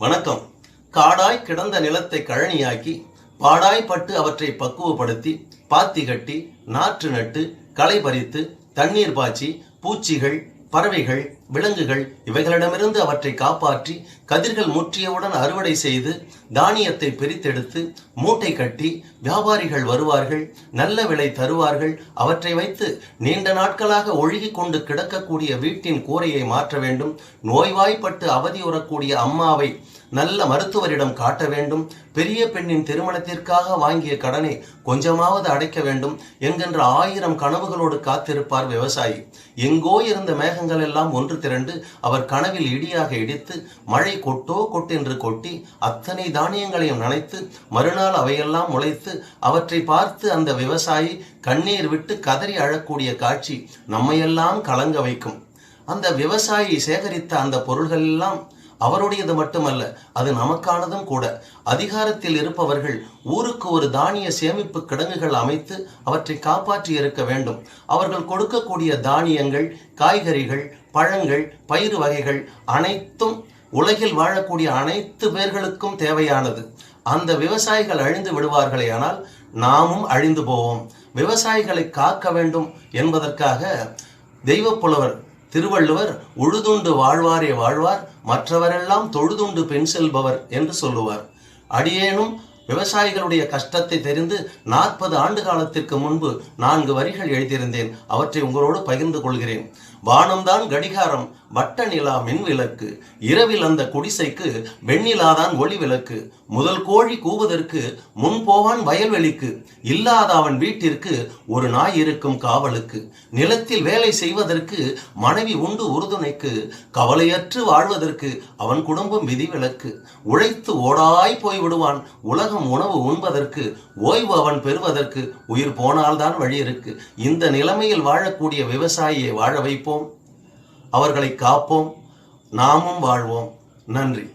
வணக்கம். காடாய் கிடந்த நிலத்தை கழனியாக்கி பாடாய்ப்பட்டு அவற்றை பக்குவப்படுத்தி பாத்தி கட்டி நாற்று நட்டு களை பறித்து தண்ணீர் பாய்ச்சி பூச்சிகள் பறவைகள் விலங்குகள் இவைகளிடமிருந்து அவற்றை காப்பாற்றி கதிர்கள் முற்றியவுடன் அறுவடை செய்து தானியத்தை பிரித்தெடுத்து மூட்டை கட்டி வியாபாரிகள் வருவார்கள் நல்ல விலை தருவார்கள். அவற்றை வைத்து நீண்ட நாட்களாக ஒழுகி கொண்டு கிடக்கக்கூடிய வீட்டின் கூரையை மாற்ற வேண்டும். நோய்வாய்ப்பட்டு அவதியுறக்கூடிய அம்மாவை நல்ல மருத்துவரிடம் காட்ட வேண்டும். பெரிய பெண்ணின் திருமணத்திற்காக வாங்கிய கடனை கொஞ்சமாவது அடைக்க வேண்டும் என்கின்ற ஆயிரம் கனவுகளோடு காத்திருப்பார் விவசாயி. எங்கோ இருந்த மேகங்கள் எல்லாம் ஒன்று திரண்டு அவர் கனவில் இடியாக இடித்து மழை கொட்டோ கொட்டென்று கொட்டி அத்தனை தானியங்களையும் நனைத்து மறுநாள் அவையெல்லாம் முளைத்து அவற்றை பார்த்து அந்த விவசாயி கண்ணீர் விட்டு கதறி அழக்கூடிய காட்சி நம்மையெல்லாம் கலங்க வைக்கும். அந்த விவசாயி சேகரித்த அந்த பொருள்கள் எல்லாம் அவருடையது மட்டுமல்ல அது நமக்கானதும் கூட. அதிகாரத்தில் இருப்பவர்கள் ஊருக்கு ஒரு தானிய சேமிப்பு கிடங்குகள் அமைத்து அவற்றை காப்பாற்றி இருக்க வேண்டும். அவர்கள் கொடுக்கக்கூடிய தானியங்கள் காய்கறிகள் பழங்கள் பயிறு வகைகள் அனைத்தும் உலகில் வாழக்கூடிய அனைத்து பேர்களுக்கும் தேவையானது. அந்த விவசாயிகள் அழிந்து விடுவார்களே ஆனால் நாமும் அழிந்து போவோம். விவசாயிகளை காக்க வேண்டும் என்பதற்காக தெய்வப்புலவர் திருவள்ளுவர் உழுதுண்டு வாழ்வாரே வாழ்வார் மற்றவரெல்லாம் தொழுதுண்டு பெண் செல்பவர் என்று சொல்லுவார். அடியேனும் விவசாயிகளுடைய கஷ்டத்தை தெரிந்து நாற்பது ஆண்டு காலத்திற்கு முன்பு நான்கு வரிகள் எழுதியிருந்தேன். அவற்றை உங்களோடு பகிர்ந்து கொள்கிறேன். வானம்தான் கடிகாரம். வட்ட நிலா மின் விளக்கு இரவில் அந்த குடிசைக்கு வெண்ணிலாதான் ஒளி விளக்கு முதல் கோழி கூவதற்கு முன் போவான் வயல்வெளிக்கு இல்லாத அவன் வீட்டிற்கு ஒரு நாய் இருக்கும் காவலுக்கு நிலத்தில் வேலை செய்வதற்கு மனைவி உண்டு உறுதுணைக்கு கவலையற்று வாழ்வதற்கு அவன் குடும்பம் விதிவிலக்கு உழைத்து ஓடாய் போய் விடுவான் உலகம் உணவு உண்பதற்கு ஓய்வு அவன் பெறுவதற்கு உயிர் போனால்தான் வழி இருக்கு இந்த நிலைமையில் வாழக்கூடிய விவசாயியை வாழ வைப்போம். அவர்களை காப்போம். நாமும் வாழ்வோம். நன்றி.